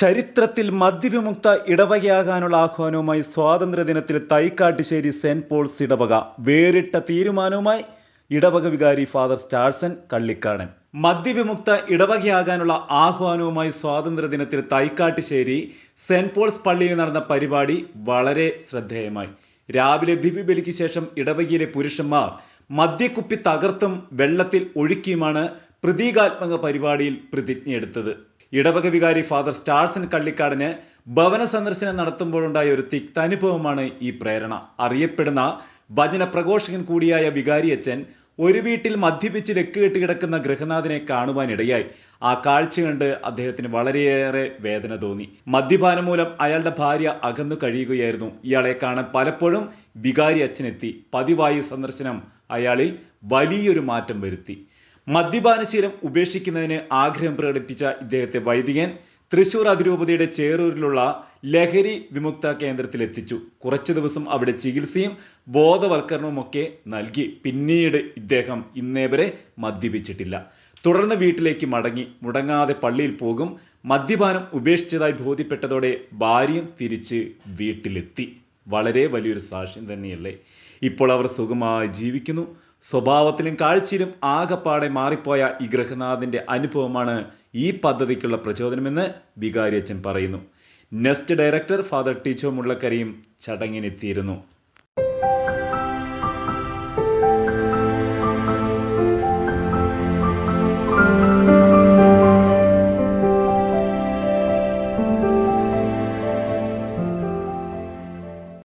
ചരിത്രത്തിൽ മദ്യവിമുക്ത ഇടവകയാകാനുള്ള ആഹ്വാനവുമായി സ്വാതന്ത്ര്യദിനത്തിൽ തൈക്കാട്ടുശ്ശേരി സെന്റ് പോൾസ് ഇടവക. വേറിട്ട തീരുമാനവുമായി ഇടവക വികാരി ഫാദർ സ്റ്റാർസൻ കള്ളിക്കാടൻ. മദ്യവിമുക്ത ഇടവകയാകാനുള്ള ആഹ്വാനവുമായി സ്വാതന്ത്ര്യദിനത്തിൽ തൈക്കാട്ടുശ്ശേരി സെന്റ് പോൾസ് പള്ളിയിൽ നടന്ന പരിപാടി വളരെ ശ്രദ്ധേയമായി. രാവിലെ ദിവ്യബലിക്ക് ശേഷം ഇടവകയിലെ പുരുഷന്മാർ മദ്യക്കുപ്പി തകർത്തും വെള്ളത്തിൽ ഒഴുക്കിയുമാണ് പ്രതീകാത്മക പരിപാടിയിൽ പ്രതിജ്ഞയെടുത്തത്. ഇടവക വികാരി ഫാദർ സ്റ്റാർസൻ കള്ളിക്കാടിന് ഭവന സന്ദർശനം നടത്തുമ്പോഴുണ്ടായ ഒരു തിക്തനുഭവമാണ് ഈ പ്രേരണ. അറിയപ്പെടുന്ന ഭജന പ്രഘോഷകൻ കൂടിയായ വികാരി അച്ഛൻ ഒരു വീട്ടിൽ മദ്യപിച്ച് ലക്കുകെട്ട് കിടക്കുന്ന ഗൃഹനാഥനെ കാണുവാനിടയായി. ആ കാഴ്ച കണ്ട് അദ്ദേഹത്തിന് വളരെയേറെ വേദന തോന്നി. മദ്യപാനം മൂലം അയാളുടെ ഭാര്യ അകന്നു കഴിയുകയായിരുന്നു. ഇയാളെ കാണാൻ പലപ്പോഴും വികാരി അച്ഛനെത്തി. പതിവായി സന്ദർശനം അയാളിൽ വലിയൊരു മാറ്റം വരുത്തി. മദ്യപാനശീലം ഉപേക്ഷിക്കുന്നതിന് ആഗ്രഹം പ്രകടിപ്പിച്ച ഇദ്ദേഹത്തെ വൈദികൻ തൃശൂർ അതിരൂപതയുടെ ചേറൂരിലുള്ള ലഹരി വിമുക്ത കേന്ദ്രത്തിൽ എത്തിച്ചു കുറച്ചു ദിവസം അവിടെ ചികിത്സയും ബോധവൽക്കരണവുമൊക്കെ നൽകി. പിന്നീട് ഇദ്ദേഹം ഇന്നേ വരെ മദ്യപിച്ചിട്ടില്ല. തുടർന്ന് വീട്ടിലേക്ക് മടങ്ങി. മുടങ്ങാതെ പള്ളിയിൽ പോകും. മദ്യപാനം ഉപേക്ഷിച്ചതായി ബോധ്യപ്പെട്ടതോടെ ഭാര്യയും തിരിച്ച് വീട്ടിലെത്തി. വളരെ വലിയൊരു സാക്ഷ്യം തന്നെയല്ലേ? ഇപ്പോൾ അവർ സുഖമായി ജീവിക്കുന്നു. സ്വഭാവത്തിലും കാഴ്ചയിലും ആകപ്പാടെ മാറിപ്പോയ ഈ ഗൃഹനാഥന്റെ അനുഭവമാണ് ഈ പദ്ധതിക്കുള്ള പ്രചോദനമെന്ന് വികാരി അച്ഛൻ പറയുന്നു. നെസ്റ്റ് ഡയറക്ടർ ഫാദർ ടീച്ചോ മുള്ളക്കരയും ചടങ്ങിനെത്തിയിരുന്നു.